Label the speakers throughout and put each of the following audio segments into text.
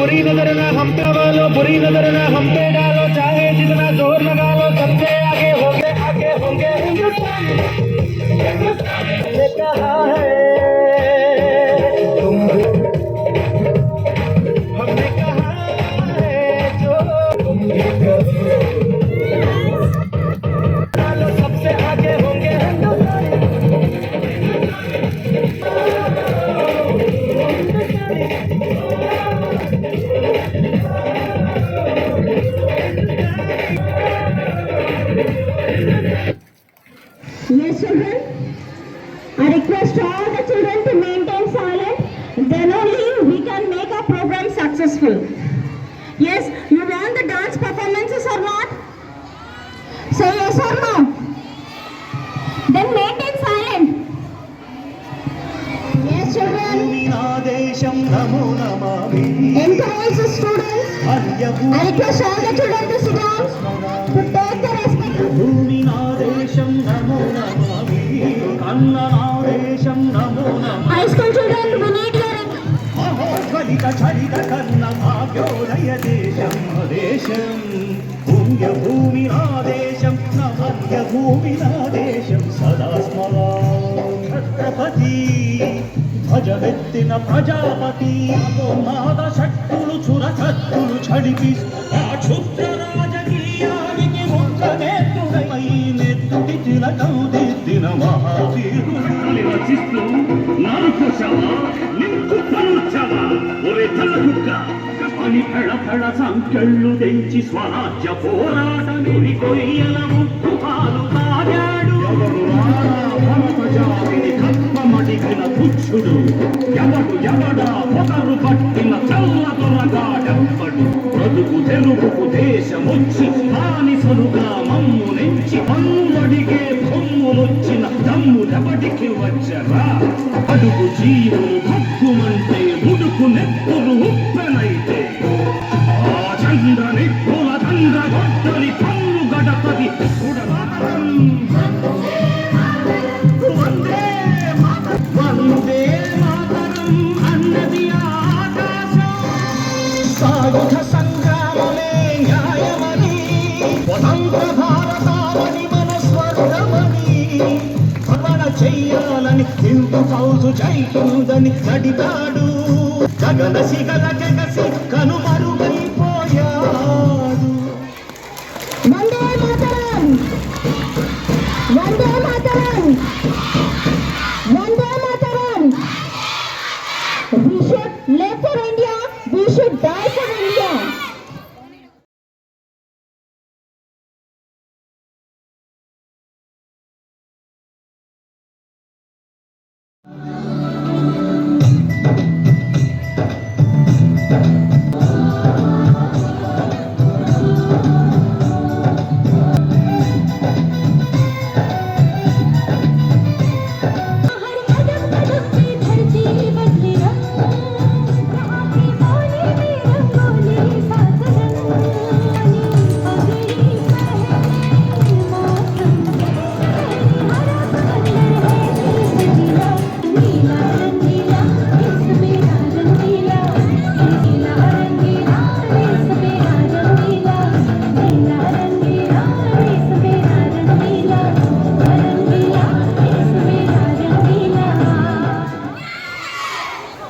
Speaker 1: बुरी नज़र ना हम पे वालो, बुरी नज़र ना हम पे डालो, चाहे जितना ज़ोर लगा लो, सबसे आगे होंगे आगे होंगे। हिंदुस्तान कहा है
Speaker 2: Yes, children. I request all the children to maintain silent. Then only we can make our program successful. Yes, you want the dance performances or not? Say yes or no. Then maintain silent. Yes, children. Encourage the students. I request all the children to sit down. To take the respect.
Speaker 1: దేశం నమో నమామి కన్న నా దేశం నమో. నమామి
Speaker 2: school children, we need your
Speaker 1: అహోఫలిత చరిత కన్న భాగ్యోదయ దేశం దేశం. పుణ్య భూమి నా దేశం నమన్య భూమి నా దేశం. సదా స్మరా ఛత్రపతి ధ్వజమెత్తిన ప్రజాపతి. మాద శక్తులు చురకత్తులు చడిపి ఆ నెత్తి తిలకం దిద్దిన మహావీరుడు
Speaker 3: రచిస్తూ నాలుకోశావా నింపు ఒరే తల అని ఫెళ ఫెళ తెంచి స్వరాజ్య పోరాటమిని కొయ్యల ముక్కు పాలు తాగాడు ఎవరు రారా జాతిని కప్పమడిగిన తుచ్చుడు ఎవడు ఎవడా పొగరు పట్టిన చల్ల దొరగాడెవ్వడు బ్రతుకు తెలుగుకు దేశమొచ్చి బానిసలుగా దమ్ములెవడికి అడుగు జీవులు భగ్గుమంటే ముడుకు నెప్పులు ఉప్పెనైతే ఆ చంద్ర నిప్పుల చంద్ర గొడ్డలి పన్ను గడపది
Speaker 1: చూడరా. హిందూ ఫౌజు జైతుందని నడిపాడు గగన శిఖల గగసి కనుమరుగైపోయాడు
Speaker 2: Vande Mataram! Vande Mataram! Vande Mataram! We should live for India,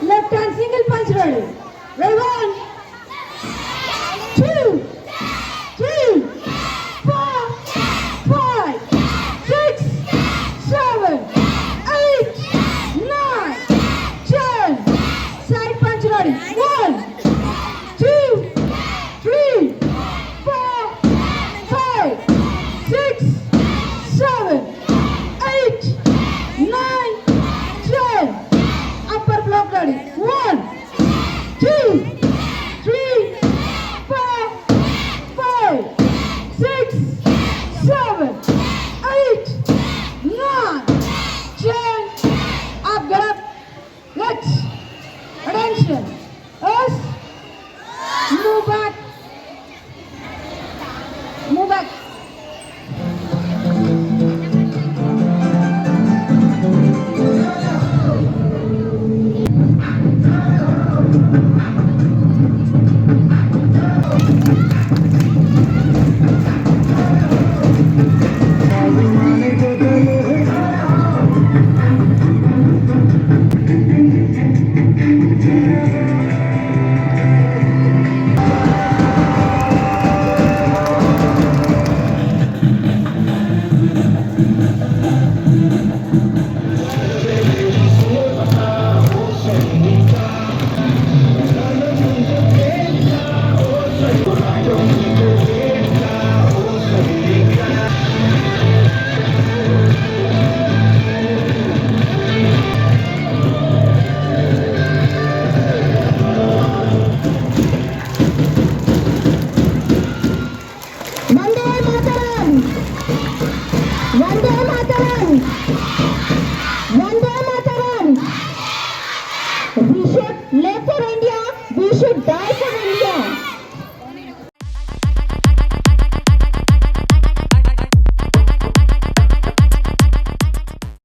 Speaker 2: left hand single punch ready. Roll one. go!